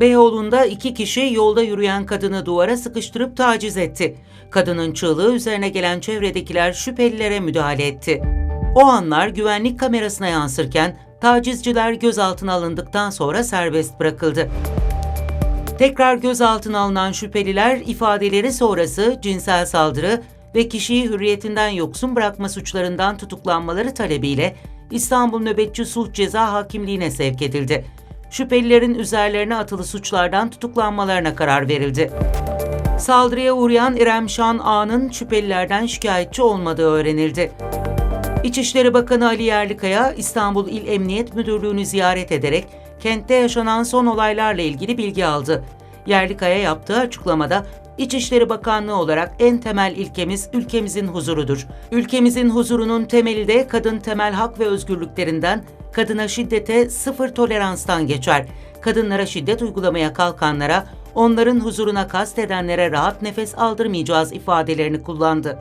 Beyoğlu'nda iki kişi yolda yürüyen kadını duvara sıkıştırıp taciz etti. Kadının çığlığı üzerine gelen çevredekiler şüphelilere müdahale etti. O anlar güvenlik kamerasına yansırken tacizciler gözaltına alındıktan sonra serbest bırakıldı. Tekrar gözaltına alınan şüpheliler ifadeleri sonrası cinsel saldırı ve kişiyi hürriyetinden yoksun bırakma suçlarından tutuklanmaları talebiyle İstanbul Nöbetçi Sulh Ceza Hakimliğine sevk edildi. Şüphelilerin üzerlerine atılı suçlardan tutuklanmalarına karar verildi. Saldırıya uğrayan İrem Şan Ağa'nın şüphelilerden şikayetçi olmadığı öğrenildi. İçişleri Bakanı Ali Yerlikaya İstanbul İl Emniyet Müdürlüğü'nü ziyaret ederek kentte yaşanan son olaylarla ilgili bilgi aldı. Yerlikaya yaptığı açıklamada İçişleri Bakanlığı olarak en temel ilkemiz ülkemizin huzurudur. Ülkemizin huzurunun temeli de kadın temel hak ve özgürlüklerinden, kadına şiddete sıfır toleranstan geçer. Kadınlara şiddet uygulamaya kalkanlara, onların huzuruna kastedenlere rahat nefes aldırmayacağız ifadelerini kullandı.